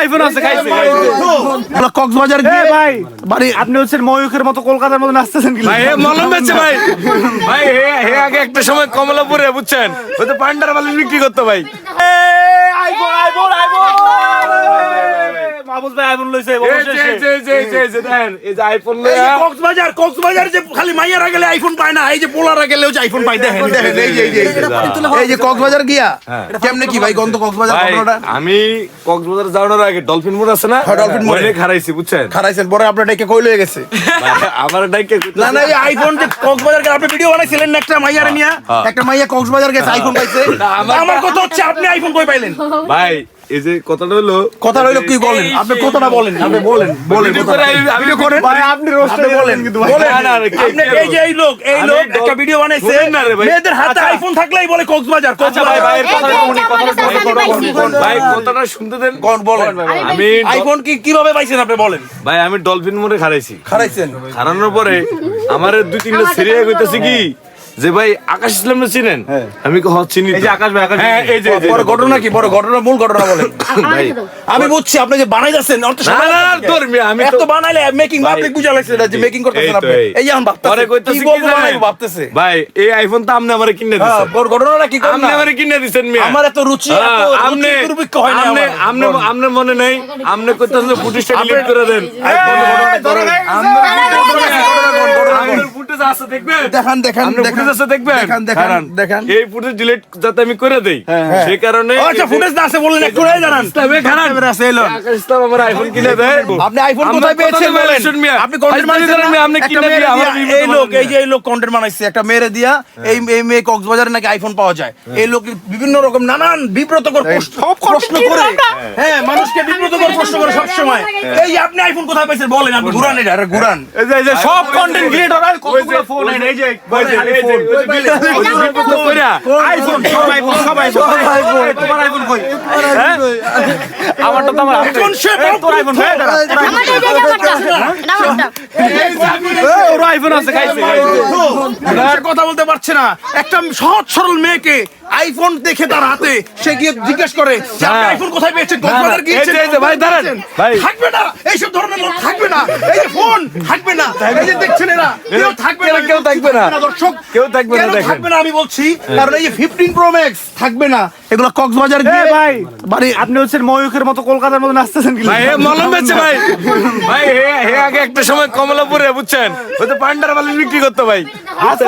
IPhone আছে খাইছে। কক্সবাজার গিয়ে ভাই। বাড়ি আপনি হচ্ছেন ময়ূখের মতো কলকাতার মতো নাচতেছেন কি? ভাই মলম বেচে ভাই। ভাই হে হে আগে একটা সময় কমলাপুরে বুঝছেন? ওই তো পান্ডার বালিশ বিক্রি করতে ভাই। IPhone iPhone iPhone. ভাই আইফোন লইছে এই যে, এই যে, এই যে, এই যে, এই যে, দেখেন, এই যে আইফোন লইয়া কক্সবাজার কক্সবাজার যে খালি মাইয়ারা গেলে আইফোন পায় না এই যে পোলারা গেলেও যে আইফোন পায় দেখেন দেখেন এই যে এই যে, এই যে এই যে কক্সবাজার গিয়া কেমনে কি ভাই গন্ধ কক্সবাজার আমি কক্সবাজার যাওয়ার আগে ডলফিন মোড় আছে না হ্যাঁ, ডলফিন মোড়ে। খারাইছি বুঝছেন খারাইছেন পরে আপনার ডেকে কই লয়ে গেছে আমার ডাইকে না না এই আইফোন যে কক্সবাজার গেলে আপনি ভিডিও বানাইছিলেন না একটা মাইয়ারে নিয়া একটা মাইয়া কক্সবাজার গেছে আইফোন পাইছে আমার কথা হচ্ছে আপনি আইফোন কই পাইলেন ভাই এই যে কথাটা হলো কথা রইল কি বলেন? আপনি কথাটা বলেন আপনি বলেন বলেন আমি- আমি করেন? ভাই আপনি রোস্ট বলেন কিন্তু বলেন না, না, আপনি এই যে এই লোক এই লোক একটা ভিডিও বানাইছে। বলেন না রে ভাই। মেয়েদের হাতে। আইফোন থাকলেই বলে কক্সবাজার ভাই। ভাই কথাটা শুনতে দেন। কোন বলেন? আমি আইফোন কি কীভাবে পাইছেন আপনি বলেন? ভাই আমি ডলফিন মোড়ে খারাইছি খারাইছেন হারানোর পরে আমার দুই তিনটা সিরিয়া কইতাছে কি? যে ভাই আকাশ ইসলাম চিনেন আমি চিনি এই যে আকাশ ভাই, আকাশ। হ্যাঁ এই যে বড় ঘটনা কি বড় ঘটনা মূল ঘটনা ভাই আমি বুঝছি আপনি যে বানাই যাচ্ছেন না না না। তোর আমি এত তো বানাইলে মেকিং পাবলিক বুঝা লাগছে না যে মেকিং করতেছেন আপনি এই। এখন ভাবতেছে কইতাছে কি জানেন? ভাবতেছে ভাই এই আইফোন তো আপনি আমারে কিনে হ্যাঁ, দিছেন বড় ঘটনাটা কি করেন আপনি না আমারে কিনে দিছেন মিয়া আমার এত রুচি এত হ্যাঁ, আমনে দুর্ভিক্ষ হয় না আমনে আমার। আমনে আমনে মনে নাই আমনে কইতাছেন ফুটেজটা ডিলিট করে দেন আমনের ফুটেজ আছে দেখবেন? দেখান দেখান ফুটেজ আছে দেখবেন? দেখান দেখান দেখান। এই ফুটেজ ডিলিট যাতে আমি করে দেই। সেই কারণে আচ্ছা ফুটেজ না আছে বললেন একটু রাই জানান ইসলামে খারাপ। আছে এলো ইসলাম আমার আইফোন কিনে দেয়। আপনি আইফোন কোথায় পেয়েছেন বলেন? আপনি কন্টেন্ট বানাইছেন আপনি কিনে দিয়ে আমার এই লোক এই যে এই লোক কন্টেন্ট বানাইছে একটা মেরে দিয়া এই এই মেয়ে কক্সবাজারে নাকি আইফোন পাওয়া যায়। এই লোক বিভিন্ন রকম নানান বিব্রতকর প্রশ্ন করে। হ্যাঁ মানুষকে বিব্রতকর প্রশ্ন করে সব সময় এই আপনি আইফোন কোথায় পাইছেন বলেন আপনি ঘুরান এটা আরে ঘুরান। এই যে- সব কন্টেন্ট ক্রিয়েটর ফোন এই যে আইফোন সব আইফোন সব আইফোন তোমার আইফোন কই হ্যাঁ? আমারটা তো আমার আইফোন তোর আইফোন হ্যাঁ দাঁড়া, আইফোন। এই এই, আইফোন আছে খাইছে কথা বলতে পারছে না। একটা সহজ সরল মেয়েকে আইফোন দেখে তার হাতে সে গিয়ে জিজ্ঞেস করে আপনি হ্যাঁ। আইফোন কোথায় এই যে- এই যে ভাই দাঁড়ান, ভাই। থাকবে না। এইসব ধরনের লোক থাকবে না। এই যে ফোন থাকবে না। এই যে দেখছেন এরা কেউ থাকবে না। কেউ থাকবে না। দর্শক কেউ থাকবে না, দেখেন। থাকবে না আমি বলছি? কারণ এই যে 15 প্রো ম্যাক্স থাকবে না। এগুলো কক্সবাজার গিয়ে ভাই বাড়ি আপনি হচ্ছেন ময়ূখের মতো কলকাতার মতো নাচতেছেন কি ভাই হে মলম বেচছে ভাই। ভাই হে হে আগে একটা সময় কমলাপুরে বুঝছেন? ওই তো পান্ডার বালিশ বিক্রি করতো ভাই।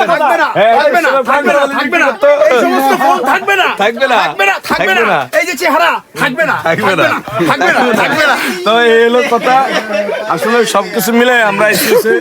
থাকবে না থাকবে না থাকবে না থাকবে না, থাকবে না। তো- এই সমস্ত ফোন থাকবে না। থাকবে না। থাকবে না থাকবে থাকবে না। না। এই যে চেহারা থাকবে না থাকবে না। থাকবে না থাকবে না। তো এই হলো কথা। আসলে সবকিছু মিলে আমরা এসেছি।